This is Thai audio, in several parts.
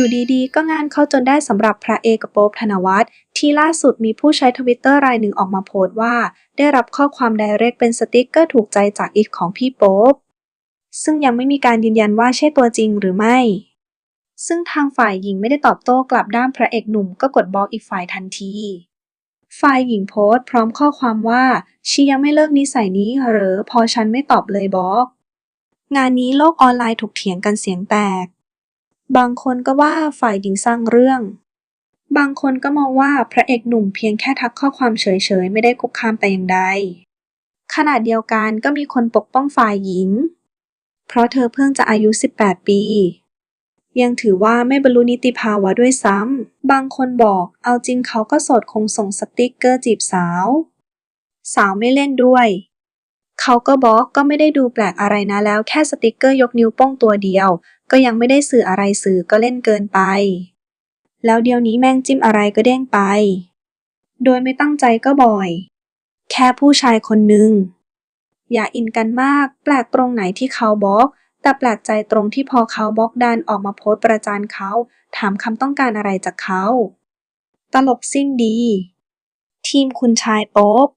อยู่ดีๆ ก็งานเข้าจนได้สำหรับพระเอกกับโป๊บธนวัฒน์ที่ล่าสุดมีผู้ใช้ทวิตเตอร์รายหนึ่งออกมาโพสต์ว่า ได้รับข้อความไดเรกเป็นสติกเกอร์ถูกใจจากอีกของพี่โป๊บซึ่งยังไม่มีการยืนยันว่าใช่ตัวจริงหรือไม่ ซึ่งทางฝ่ายหญิงไม่ได้ตอบโต้กลับด้านพระเอกหนุ่มก็กดบล็อกอีกฝ่ายทันที ฝ่ายหญิงโพสต์พร้อมข้อความว่าชียังไม่เลิกนิสัยนี้หรือพอฉันไม่ตอบเลยบล็อก งานนี้โลกออนไลน์ถกเถียงกันเสียงแตก บางคนก็ว่าฝ่ายหญิงสร้างเรื่อง บางคนก็มองว่าพระเอกหนุ่มเพียงแค่ทักข้อความเฉยๆ ไม่ได้คุกคามแต่อย่างใด ขณะเดียวกันก็มีคนปกป้องฝ่ายหญิง เพราะเธอเพิ่งจะอายุ 18 ปี ยังถือว่าไม่บรรลุนิติภาวะด้วยซ้ำ บางคนบอกเอาจริงเขาก็โสดคงส่งสติ๊กเกอร์จีบสาว สาวไม่เล่นด้วย เขาก็บอกก็ไม่ได้ดูแปลกอะไรนะแล้วแค่สติ๊กเกอร์ยกนิ้วโป้งตัวเดียว ก็ยังไม่ได้สื่ออะไรสื่อก็เล่นเกินไป แล้วเดี๋ยวนี้แม่งจิ้มอะไรก็เด้งไป โดยไม่ตั้งใจก็บ่อย แค่ผู้ชายคนหนึ่งอย่าอินกันมาก แปลกตรงไหนที่เขาบล็อก แต่แปลกใจตรงที่พอเขาบล็อกดันออกมาโพสต์ประจานเขา ถามคำต้องการอะไรจากเขา ตลกสิ้นดี ทีมคุณชายโป๊บ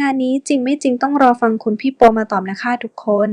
งานนี้จริงไม่จริงต้องรอฟังคุณพี่โปมาตอบนะคะทุกคน